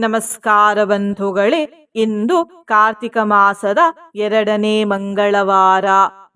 ನಮಸ್ಕಾರ ಬಂಧುಗಳೇ, ಇಂದು ಕಾರ್ತಿಕ ಮಾಸದ ಎರಡನೇ ಮಂಗಳವಾರ.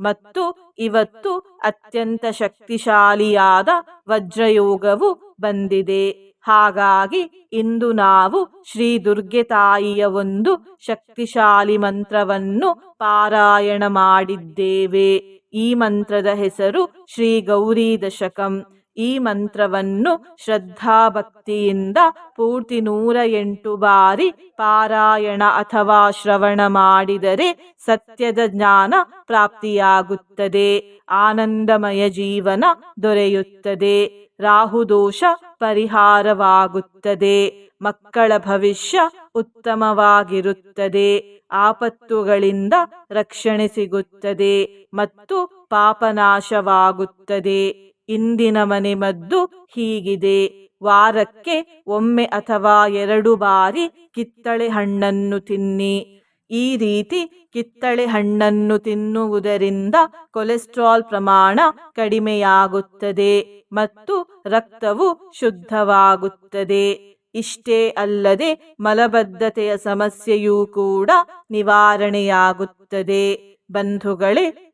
ಮತ್ತು ಇವತ್ತು ಅತ್ಯಂತ ಶಕ್ತಿಶಾಲಿಯಾದ ವಜ್ರಯೋಗವು ಬಂದಿದೆ. ಹಾಗಾಗಿ ಇಂದು ನಾವು ಶ್ರೀ ದುರ್ಗೆ ತಾಯಿಯ ಒಂದು ಶಕ್ತಿಶಾಲಿ ಮಂತ್ರವನ್ನು ಪಾರಾಯಣ ಮಾಡಿದ್ದೇವೆ. ಈ ಮಂತ್ರದ ಹೆಸರು ಶ್ರೀ ಗೌರಿ ದಶಕಂ. ಈ ಮಂತ್ರವನ್ನು ಶ್ರದ್ಧಾಭಕ್ತಿಯಿಂದ ಪೂರ್ತಿ ನೂರ ಎಂಟು ಬಾರಿ ಪಾರಾಯಣ ಅಥವಾ ಶ್ರವಣ ಮಾಡಿದರೆ ಸತ್ಯದ ಜ್ಞಾನ ಪ್ರಾಪ್ತಿಯಾಗುತ್ತದೆ. ಆನಂದಮಯ ಜೀವನ ದೊರೆಯುತ್ತದೆ. ರಾಹುದೋಷ ಪರಿಹಾರವಾಗುತ್ತದೆ. ಮಕ್ಕಳ ಭವಿಷ್ಯ ಉತ್ತಮವಾಗಿರುತ್ತದೆ. ಆಪತ್ತುಗಳಿಂದ ರಕ್ಷಣೆ ಸಿಗುತ್ತದೆ ಮತ್ತು ಪಾಪನಾಶವಾಗುತ್ತದೆ. ಇಂದಿನ ಮನೆಮದ್ದು ಹೀಗಿದೆ. ವಾರಕ್ಕೆ ಒಮ್ಮೆ ಅಥವಾ ಎರಡು ಬಾರಿ ಕಿತ್ತಳೆ ಹಣ್ಣನ್ನು ತಿನ್ನಿ. ಈ ರೀತಿ ಕಿತ್ತಳೆ ಹಣ್ಣನ್ನು ತಿನ್ನುವುದರಿಂದ ಕೊಲೆಸ್ಟ್ರಾಲ್ ಪ್ರಮಾಣ ಕಡಿಮೆಯಾಗುತ್ತದೆ ಮತ್ತು ರಕ್ತವು ಶುದ್ಧವಾಗುತ್ತದೆ. ಇಷ್ಟೇ ಅಲ್ಲದೆ ಮಲಬದ್ಧತೆಯ ಸಮಸ್ಯೆಯೂ ಕೂಡ ನಿವಾರಣೆಯಾಗುತ್ತದೆ. ಬಂಧುಗಳೇ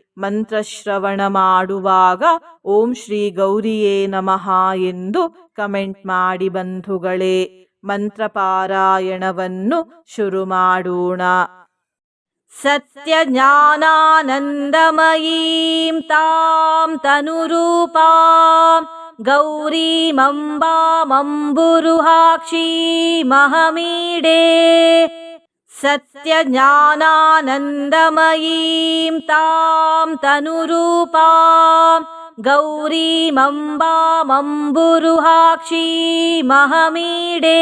ಮಂತ್ರಶ್ರವಣ ಮಾಡುವಾಗ ಓಂ ಶ್ರೀ ಗೌರಿಯೇ ನಮಃ ಎಂದು ಕಮೆಂಟ್ ಮಾಡಿ ಬಂಧುಗಳೇ ಮಂತ್ರಪಾರಾಯಣವನ್ನು ಶುರು ಮಾಡೋಣ सत्यज्ञानानन्दमयीं तां तनुरूपां गौरीमम्बामम्बुरुहाक्षीमहमीडे सत्यज्ञानानन्दमयीं तां तनुरूपां गौरीमम्बामम्बुरुहाक्षीमहमीडे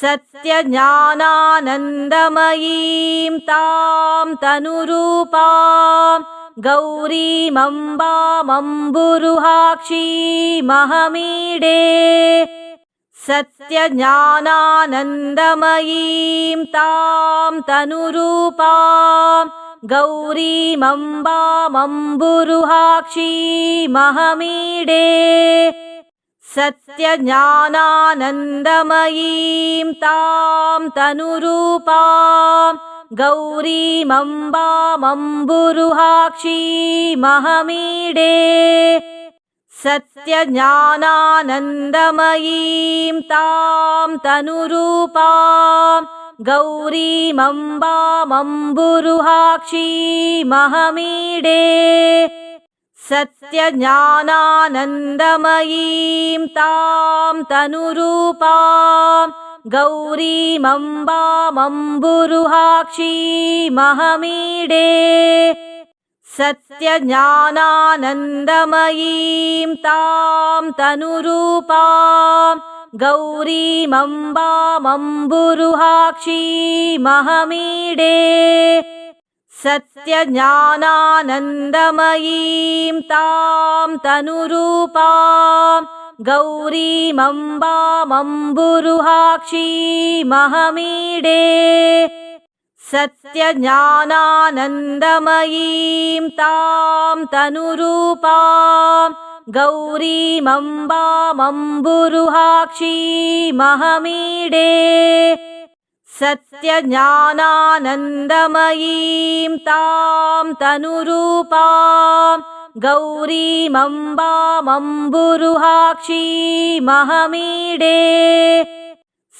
सत्यज्ञानानन्दमयीं तां तनुरूपां गौरीमम्बामम्बुरुहाक्षीमहमीडे सत्यज्ञानानन्दमयीं तां तनुरूपां गौरीमम्बामम्बुरुहाक्षीमहमीडे सत्यज्ञानानन्दमयीं तां तनुरूपां गौरीमम्बामम्बुरुहाक्षीमहमीडे सत्यज्ञानानन्दमयीं तां तनुरूपां गौरीमम्बामम्बुरुहाक्षीमहमीडे सत्यज्ञानानन्दमयीं तां तनुरूपां गौरीमम्बामम्बुरुहाक्षीमहमीडे सत्यज्ञानानन्दमयीं तां तनुरूपां गौरीमम्बामम्बुरुहाक्षीमहमीडे सत्यज्ञानानन्दमयीं तां तनुरूपां गौरीमम्बामम्बुरुहाक्षीमहमीडे सत्यज्ञानानन्दमयीं तां तनुरूपां गौरीमम्बामम्बुरुहाक्षीमहमीडे सत्यज्ञानानन्दमयीं तां तनुरूपां गौरीमम्बामम्बुरुहाक्षीमहमीडे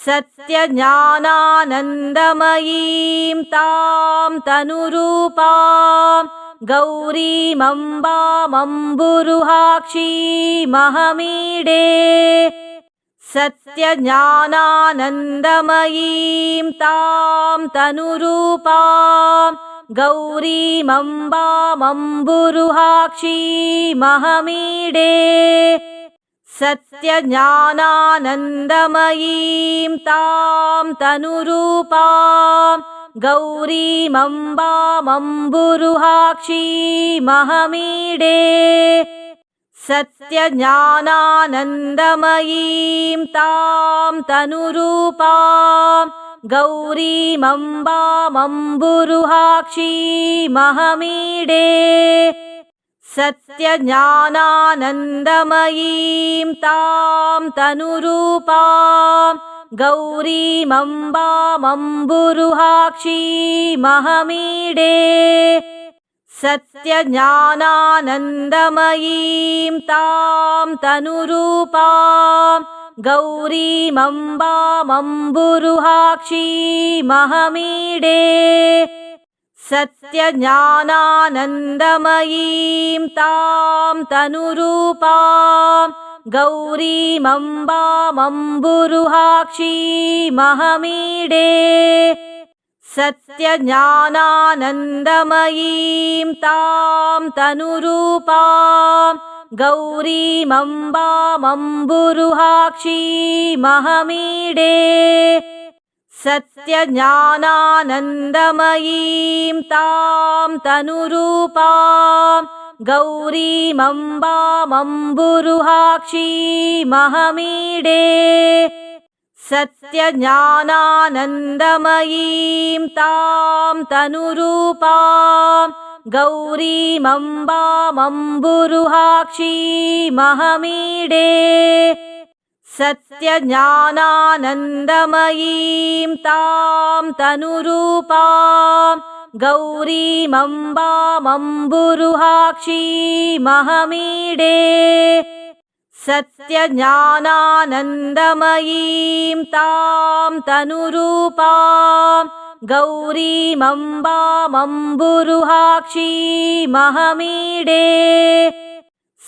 सत्यज्ञानानन्दमयीं तां तनुरूपां गौरीमम्बामम्बुरुहाक्षीमहमीडे सत्यज्ञानानन्दमयीं तां तनुरूपां गौरीमम्बामम्बुरुहाक्षीमहमीडे सत्यज्ञानानन्दमयीं तां तनुरूपां गौरीमम्बामम्बुरुहाक्षीमहमीडे सत्यज्ञानानन्दमयीं तां तनुरूपां गौरीमम्बामम्बुरुहाक्षीमहमीडे सत्यज्ञानानन्दमयीं तां तनुरूपां गौरीमम्बामम्बुरुहाक्षीमहमीडे सत्यज्ञानानन्दमयीं तां तनुरूपां गौरीमम्बामम्बुरुहाक्षीमहमीडे सत्यज्ञानानन्दमयीं तां तनुरूपां गौरीमम्बामम्बुरुहाक्षीमहमीडे सत्यज्ञानानन्दमयीं तां तनुरूपां गौरीमम्बामम्बुरुहाक्षीमहमीडे सत्यज्ञानानन्दमयीं तां तनुरूपां गौरीमम्बामम्बुरुहाक्षीमहमीडे सत्यज्ञानानन्दमयीं तां तनुरूपां गौरीमम्बामम्बुरुहाक्षीमहमीडे सत्यज्ञानानन्दमयीं तां तनुरूपां गौरीमम्बामम्बुरुहाक्षीमहमीडे सत्यज्ञानानन्दमयीं तां तनुरूपां गौरीमम्बामम्बुरुहाक्षीमहमीडे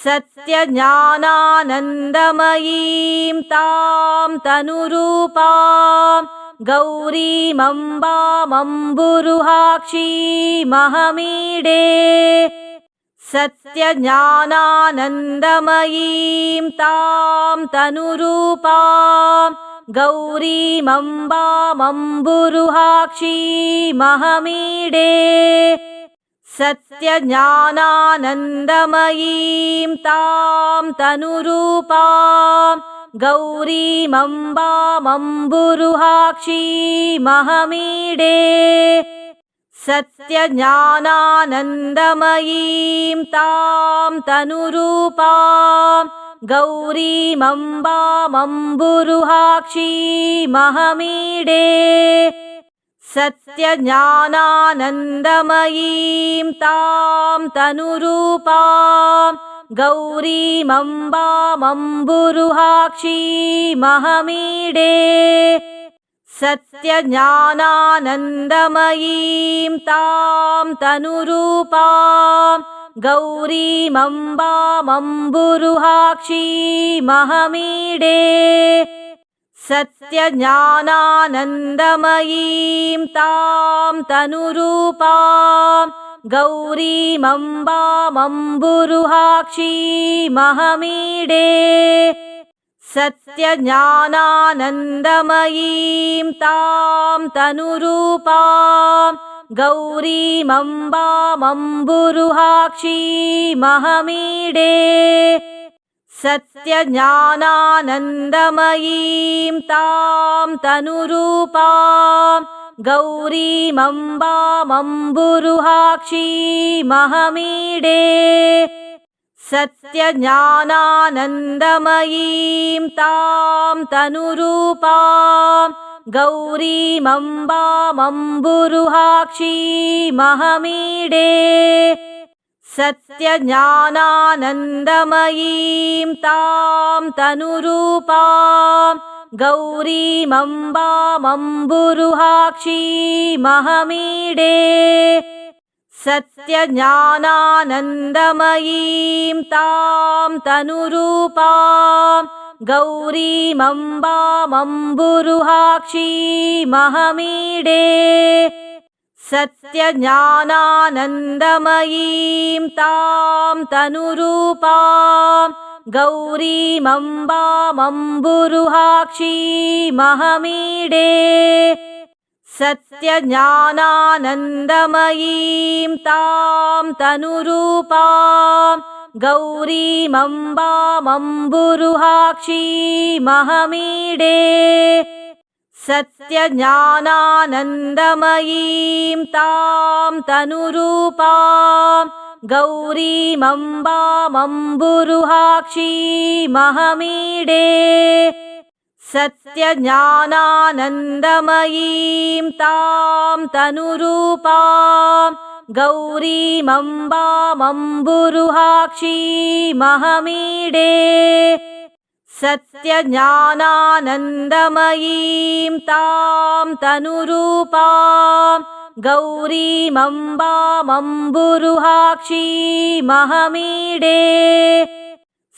सत्यज्ञानानन्दमयीं तां तनुरूपां गौरीमम्बामम्बुरुहाक्षीमहमीडे सत्यज्ञानानन्दमयीं तां तनुरूपां गौरीमम्बामम्बुरुहाक्षीमहमीडे सत्यज्ञानानन्दमयीं तां तनुरूपां गौरीमम्बामम्बुरुहाक्षीमहमीडे सत्यज्ञानानन्दमयीं तां तनुरूपां गौरीमम्बामम्बुरुहाक्षीमहमीडे सत्यज्ञानानन्दमयीं तां तनुरूपां गौरीमम्बामम्बुरुहाक्षीमहमीडे सत्यज्ञानानन्दमयीं तां तनुरूपां गौरीमम्बामम्बुरुहाक्षीमहमीडे सत्यज्ञानानन्दमयीं तां तनुरूपां गौरीमम्बामम्बुरुहाक्षीमहमीडे सत्यज्ञानानन्दमयीं तां तनुरूपां गौरीमम्बामम्बुरुहाक्षीमहमीडे सत्यज्ञानानन्दमयीं तां तनुरूपां गौरीमम्बामम्बुरुहाक्षीमहमीडे सत्यज्ञानानन्दमयीं तां तनुरूपां गौरीमम्बामम्बुरुहाक्षीमहमीडे सत्यज्ञानानन्दमयीं तां तनुरूपां गौरीमम्बामम्बुरुहाक्षीमहमीडे सत्यज्ञानानन्दमयीं तां तनुरूपां गौरीमम्बामम्बुरुहाक्षीमहमीडे सत्यज्ञानानन्दमयीं तां तनुरूपां गौरीमम्बामम्बुरुहाक्षीमहमीडे सत्यज्ञानानन्दमयीं तां तनुरूपां गौरीमम्बामम्बुरुहाक्षीमहमीडे सत्यज्ञानानन्दमयीं तां तनुरूपां गौरीमम्बामम्बुरुहाक्षीमहमीडे सत्यज्ञानानन्दमयीं तां तनुरूपां गौरीमम्बामम्बुरुहाक्षीमहमीडे सत्यज्ञानानन्दमयीं तां तनुरूपां गौरीमम्बामम्बुरुहाक्षीमहमीडे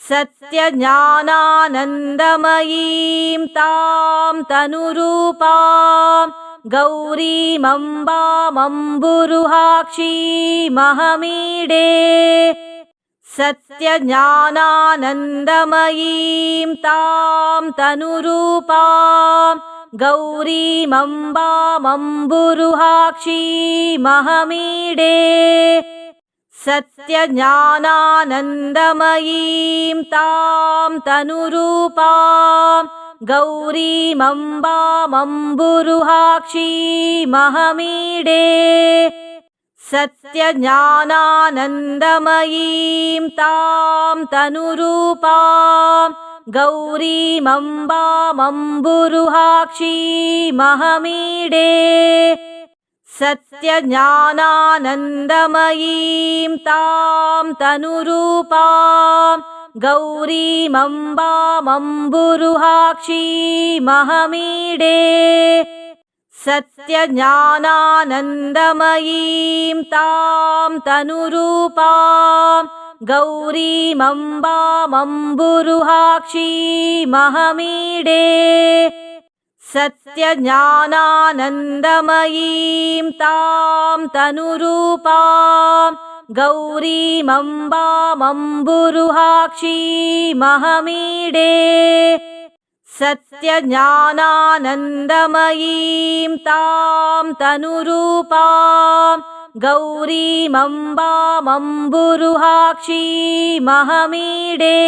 सत्यज्ञानानन्दमयीं तां तनुरूपां गौरीमम्बामम्बुरुहाक्षीमहमीडे सत्यज्ञानानन्दमयीं तां तनुरूपां गौरीमम्बामम्बुरुहाक्षीमहमीडे सत्यज्ञानानन्दमयीं तां तनुरूपां गौरीमम्बामम्बुरुहाक्षीमहमीडे सत्यज्ञानानन्दमयीं तां तनुरूपां गौरीमम्बामम्बुरुहाक्षीमहमीडे सत्यज्ञानानन्दमयीं तां तनुरूपां गौरीमम्बामम्बुरुहाक्षीमहमीडे सत्यज्ञानानन्दमयीं तां तनुरूपां गौरीमम्बामम्बुरुहाक्षीमहमीडे सत्यज्ञानानन्दमयीं तां तनुरूपां गौरीमम्बामम्बुरुहाक्षीमहमीडे सत्यज्ञानानन्दमयीं तां तनुरूपां गौरीमम्बामम्बुरुहाक्षीमहमीडे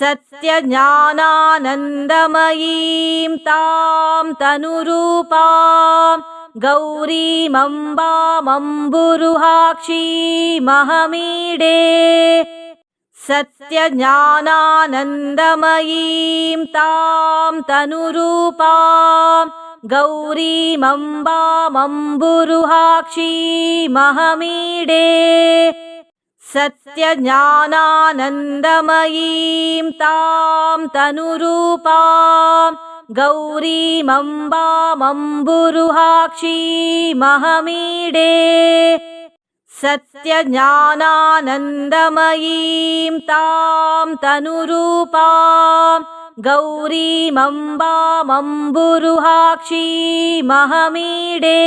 सत्यज्ञानानन्दमयीं तां तनुरूपां गौरीमम्बामम्बुरुहाक्षीमहमीडे सत्यज्ञानानन्दमयीं तां तनुरूपां गौरीमम्बामम्बुरुहाक्षीमहमीडे सत्यज्ञानानन्दमयीं तां तनुरूपां गौरीमम्बामम्बुरुहाक्षीमहमीडे सत्यज्ञानानन्दमयीं तां तनुरूपां गौरीमम्बामम्बुरुहाक्षीमहमीडे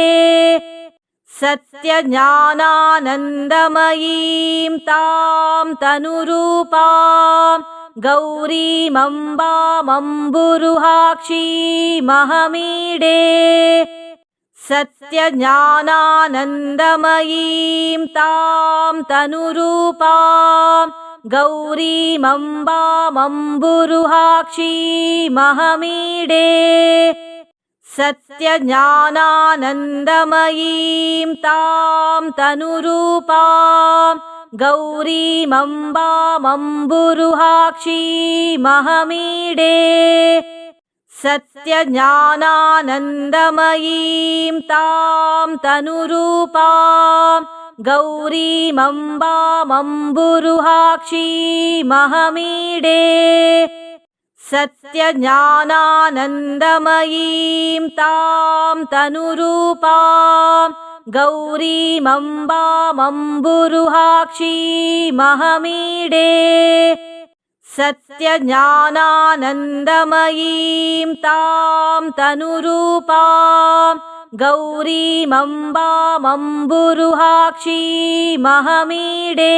सत्यज्ञानानन्दमयीं तां तनुरूपां गौरीमम्बामम्बुरुहाक्षीमहमीडे सत्यज्ञानानन्दमयीं तां तनुरूपां गौरीमम्बामम्बुरुहाक्षीमहमीडे सत्यज्ञानानन्दमयीं तां तनुरूपां गौरीमम्बामम्बुरुहाक्षीमहमीडे सत्यज्ञानानन्दमयीं तां तनुरूपां गौरीमम्बामम्बुरुहाक्षीमहमीडे सत्यज्ञानानन्दमयीं तां तनुरूपां गौरीमम्बामम्बुरुहाक्षीमहमीडे सत्यज्ञानानन्दमयीं तां तनुरूपां गौरीमम्बामम्बुरुहाक्षीमहमीडे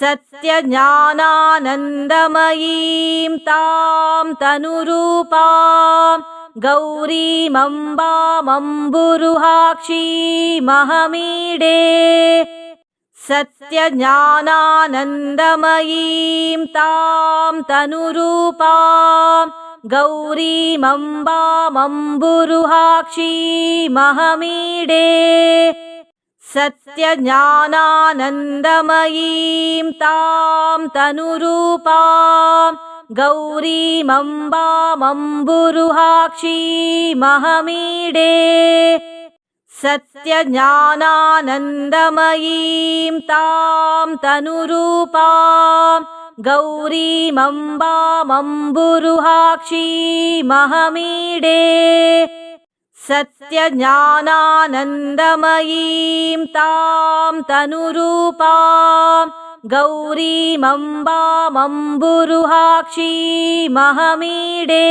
सत्यज्ञानानन्दमयीं तां तनुरूपां गौरीमम्बामम्बुरुहाक्षीमहमीडे सत्यज्ञानानन्दमयीं तां तनुरूपां गौरीमम्बामम्बुरुहाक्षीमहमीडे सत्यज्ञानानन्दमयीं तां तनुरूपां गौरीमम्बामम्बुरुहाक्षीमहमीडे सत्यज्ञानानन्दमयीं तां तनुरूपां गौरीमम्बामम्बुरुहाक्षीमहमीडे सत्यज्ञानानन्दमयीं तां तनुरूपां गौरीमम्बामम्बुरुहाक्षीमहमीडे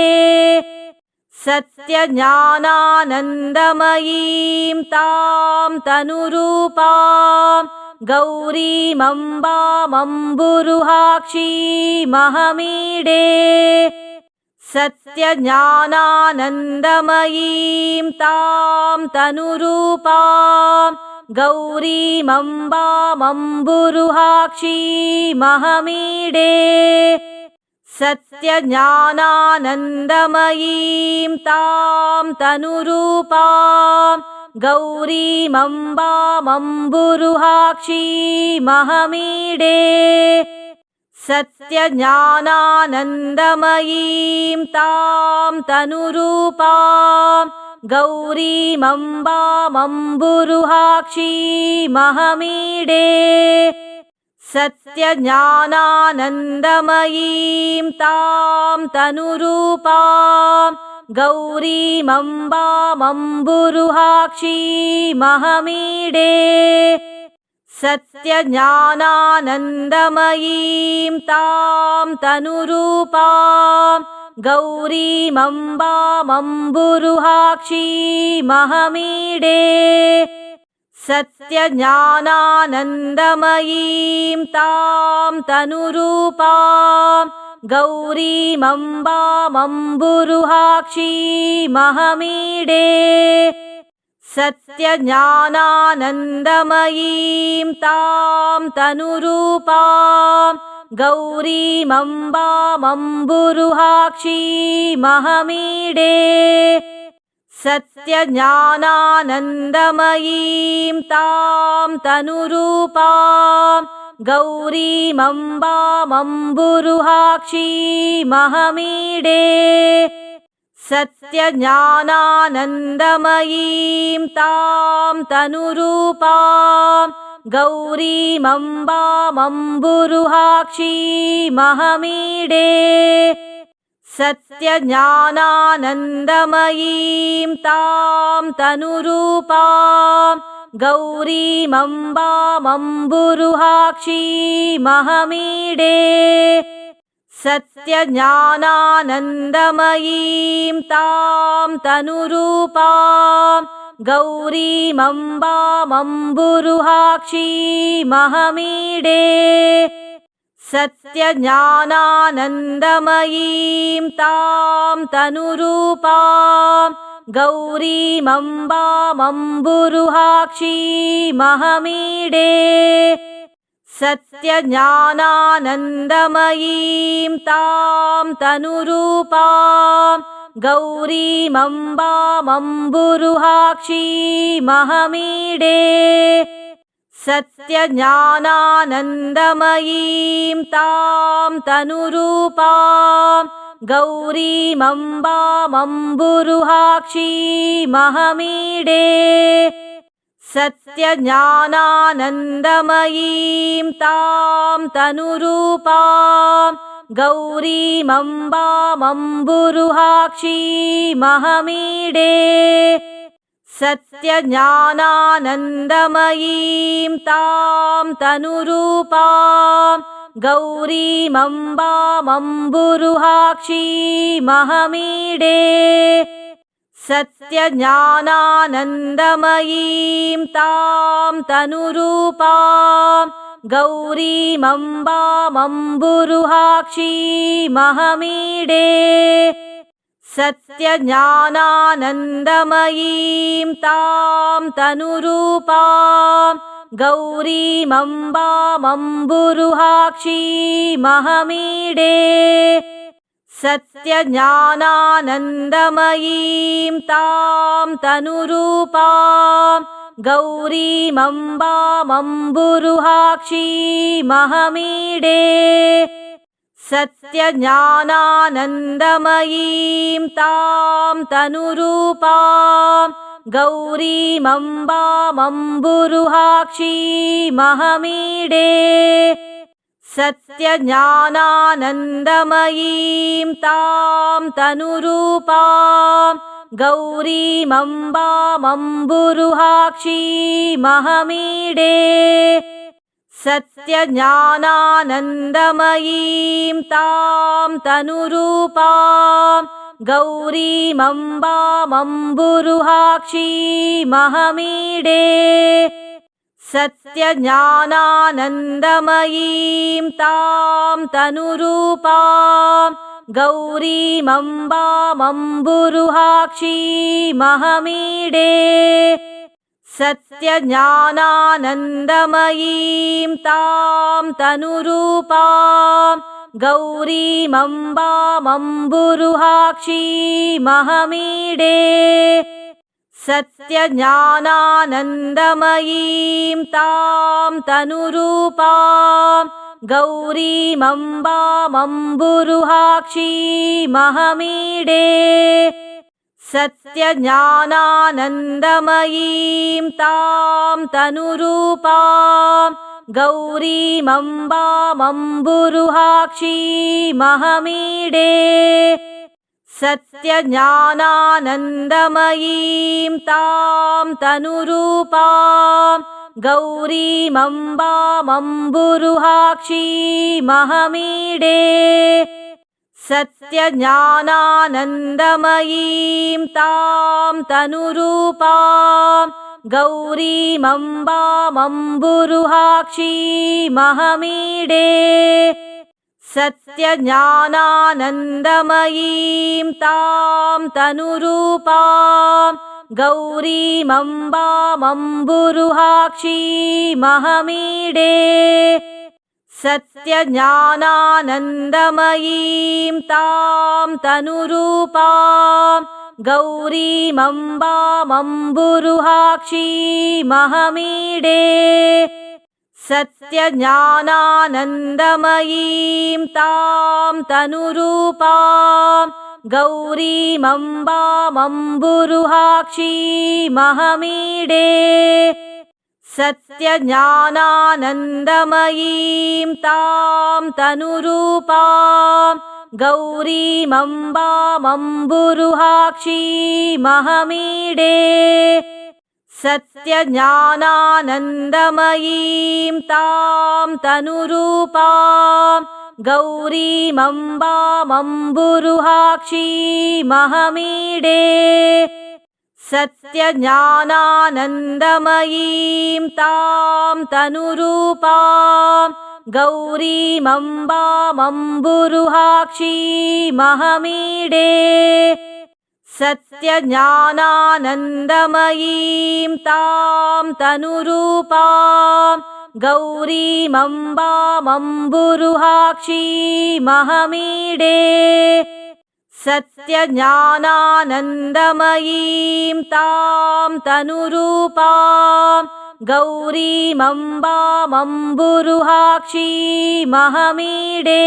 सत्यज्ञानानन्दमयीं तां तनुरूपां गौरीमम्बामम्बुरुहाक्षीमहमीडे सत्यज्ञानानन्दमयीं तां तनुरूपां गौरीमम्बामम्बुरुहाक्षीमहमीडे सत्यज्ञानानन्दमयीं तां तनुरूपां गौरीमम्बामम्बुरुहाक्षीमहमीडे सत्यज्ञानानन्दमयीं तां तनुरूपां गौरीमम्बामम्बुरुहाक्षीमहमीडे सत्यज्ञानानन्दमयीं तां तनुरूपां गौरीमम्बामम्बुरुहाक्षीमहमीडे सत्यज्ञानानन्दमयीं तां तनुरूपां गौरीमम्बामम्बुरुहाक्षीमहमीडे सत्यज्ञानानन्दमयीं तां तनुरूपां गौरीमम्बामम्बुरुहाक्षीमहमीडे सत्यज्ञानानन्दमयीं तां तनुरूपां गौरीमम्बामम्बुरुहाक्षीमहमीडे सत्यज्ञानानन्दमयीं तां तनुरूपां गौरीमम्बामम्बुरुहाक्षीमहमीडे सत्यज्ञानानन्दमयीं तां तनुरूपां गौरीमम्बामम्बुरुहाक्षीमहमीडे सत्यज्ञानानन्दमयीं तां तनुरूपां गौरीमम्बामम्बुरुहाक्षीमहमीडे सत्यज्ञानानन्दमयीं तां तनुरूपां गौरीमम्बामम्बुरुहाक्षीमहमीडे सत्यज्ञानानन्दमयीं तां तनुरूपां गौरीमम्बामम्बुरुहाक्षीमहमीडे सत्यज्ञानानन्दमयीं तां तनुरूपां गौरीमम्बामम्बुरुहाक्षीमहमीडे सत्यज्ञानानन्दमयीं तां तनुरूपां गौरीमम्बामम्बुरुहाक्षीमहमीडे सत्यज्ञानानन्दमयीं तां तनुरूपां गौरीमम्बामम्बुरुहाक्षीमहमीडे सत्यज्ञानानन्दमयीं तां तनुरूपां गौरीमम्बामम्बुरुहाक्षीमहमीडे सत्यज्ञानानन्दमयीं तां तनुरूपां गौरीमम्बामम्बुरुहाक्षीमहमीडे सत्यज्ञानानन्दमयीं तां तनुरूपां गौरीमम्बामम्बुरुहाक्षीमहमीडे सत्यज्ञानानन्दमयीं तां तनुरूपां गौरीमम्बामम्बुरुहाक्षीमहमीडे सत्यज्ञानानन्दमयीं तां तनुरूपां गौरीमम्बामम्बुरुहाक्षीमहमीडे सत्यज्ञानानन्दमयीं तां तनुरूपां गौरीमम्बामम्बुरुहाक्षीमहमीडे सत्यज्ञानानन्दमयीं तां तनुरूपां गौरीमम्बामम्बुरुहाक्षीमहमीडे सत्यज्ञानानन्दमयीं तां तनुरूपां गौरीमम्बामम्बुरुहाक्षीमहमीडे सत्यज्ञानानन्दमयीं तां तनुरूपां गौरीमम्बामम्बुरुहाक्षीमहमीडे सत्यज्ञानानन्दमयीं तां तनुरूपां गौरीमम्बामम्बुरुहाक्षीमहमीडे सत्यज्ञानानन्दमयीं तां तनुरूपां गौरीमम्बामम्बुरुहाक्षीमहमीडे सत्यज्ञानानन्दमयीं तां तनुरूपां गौरीमम्बामम्बुरुहाक्षीमहमीडे सत्यज्ञानानन्दमयीं तां तनुरूपां गौरीमम्बामम्बुरुहाक्षीमहमीडे सत्यज्ञानानन्दमयीं तां तनुरूपां गौरीमम्बामम्बुरुहाक्षीमहमीडे सत्यज्ञानानन्दमयीं तां तनुरूपां गौरीमम्बामम्बुरुहाक्षीमहमीडे सत्यज्ञानानन्दमयीं तां तनुरूपां गौरीमम्बामम्बुरुहाक्षीमहमीडे सत्यज्ञानानन्दमयीं तां तनुरूपां गौरीमम्बामम्बुरुहाक्षीमहमीडे सत्यज्ञानानन्दमयीं तां तनुरूपां गौरीमम्बामम्बुरुहाक्षीमहमीडे सत्यज्ञानानन्दमयीं तां तनुरूपां गौरीमम्बामम्बुरुहाक्षीमहमीडे सत्यज्ञानानन्दमयीं तां तनुरूपां गौरीमम्बामम्बुरुहाक्षीमहमीडे सत्यज्ञानानन्दमयीं तां तनुरूपां गौरीमम्बामम्बुरुहाक्षीमहमीडे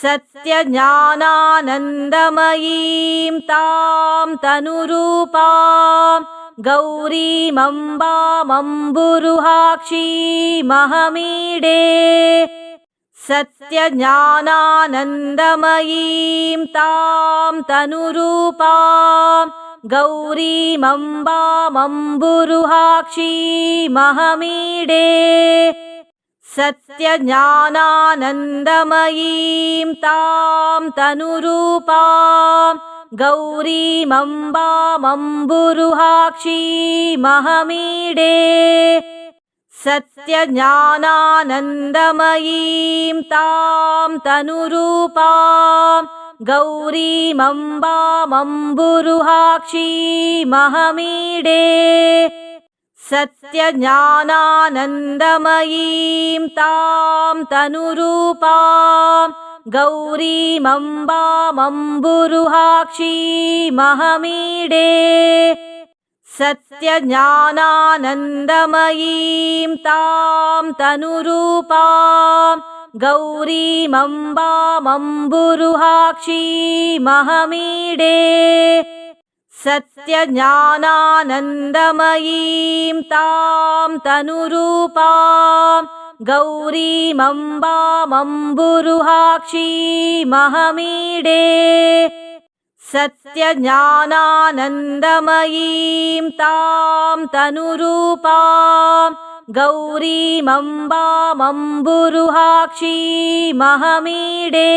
सत्यज्ञानानन्दमयीं तां तनुरूपां गौरीमम्बामम्बुरुहाक्षीमहमीडे सत्यज्ञानानन्दमयीं तां तनुरूपां गौरीमम्बामम्बुरुहाक्षीमहमीडे सत्यज्ञानानन्दमयीं तां तनुरूपां गौरीमम्बामम्बुरुहाक्षीमहमीडे सत्यज्ञानानन्दमयीं तां तनुरूपां गौरीमम्बामम्बुरुहाक्षीमहमीडे सत्यज्ञानानन्दमयीं तां तनुरूपां गौरीमम्बामम्बुरुहाक्षीमहमीडे सत्यज्ञानानन्दमयीं तां तनुरूपां गौरीमम्बामम्बुरुहाक्षीमहमीडे सत्यज्ञानानन्दमयीं तां तनुरूपां गौरीमम्बामम्बुरुहाक्षीमहमीडे सत्यज्ञानानन्दमयीं तां तनुरूपां गौरीमम्बामम्बुरुहाक्षीमहमीडे